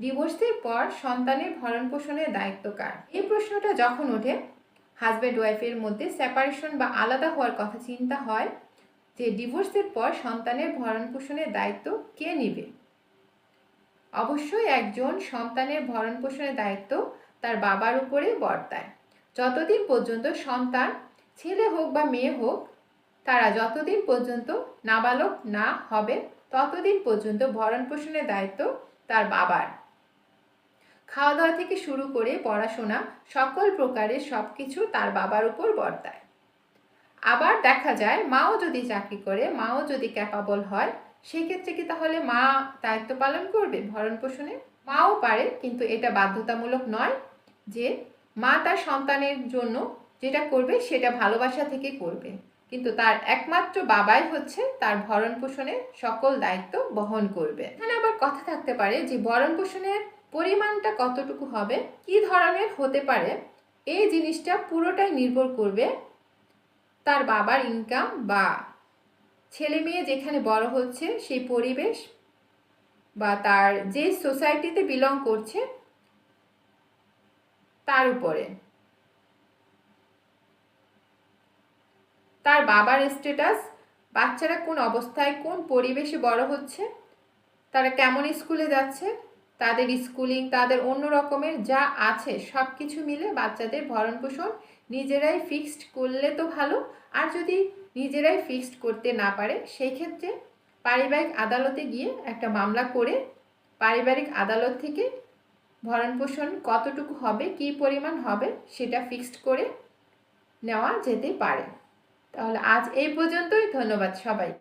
ডিভোর্সের পর সন্তানের ভরণ পোষণের দায়িত্ব কার? এই প্রশ্নটা যখন ওঠে হাজব্যান্ড ওয়াইফের মধ্যে সেপারেশন বা আলাদা হওয়ার কথা চিন্তা হয় যে ডিভোর্সের পর সন্তানের ভরণ পোষণের দায়িত্ব কে নেবে? অবশ্যই একজন সন্তানের ভরণ পোষণের দায়িত্ব তার বাবার উপরে বর্তায়। যতদিন পর্যন্ত সন্তান ছেলে হোক বা মেয়ে হোক, তারা যতদিন পর্যন্ত নাবালক না হবে, ততদিন পর্যন্ত ভরণ পোষণের দায়িত্ব তার বাবার। খাওয়া দাওয়া থেকে শুরু করে পড়াশোনা সকল প্রকারের সব কিছু তার বাবার উপর বর্তায়। আবার দেখা যায়, মাও যদি চাকরি করে, মাও যদি ক্যাপাবল হয়, সেক্ষেত্রে কি তাহলে মা দায়িত্ব পালন করবে ভরণ পোষণে? মাও পারে, কিন্তু এটা বাধ্যতামূলক নয় যে মা তার সন্তানের জন্য যেটা করবে সেটা ভালোবাসা থেকে করবে। কিন্তু তার একমাত্র বাবাই হচ্ছে তার ভরণ পোষণের সকল দায়িত্ব বহন করবে। এখানে আবার কথা থাকতে পারে যে ভরণ পোষণের পরিমাণটা কতটুকু হবে? কি ধরনের হতে পারে? এই জিনিসটা পুরোটাই নির্ভর করবে তার বাবার ইনকাম বা ছেলে মেয়ে যেখানে বড় হচ্ছে সেই পরিবেশ বা তার যে সোসাইটিতে বিলং করছে তার উপরে। তার বাবার স্ট্যাটাস বাচ্চারা কোন অবস্থায় কোন পরিবেশে বড় হচ্ছে, তারা কেমন স্কুলে যাচ্ছে তাদের স্কুলিং তাদের অন্য রকমের যা আছে সব কিছু মিলে বাচ্চাদের ভরণ পোষণ নিজেরাই ফিক্সড করলে তো ভালো। আর যদি নিজেরাই ফিক্সড করতে না পারে সেই ক্ষেত্রে পারিবারিক আদালতে গিয়ে একটা মামলা করে পারিবারিক আদালত থেকে ভরণ পোষণ কতটুকু হবে, কী পরিমাণ হবে, সেটা ফিক্সড করে নেওয়া যেতে পারে। তাহলে আজ এই পর্যন্তই। ধন্যবাদ সবাই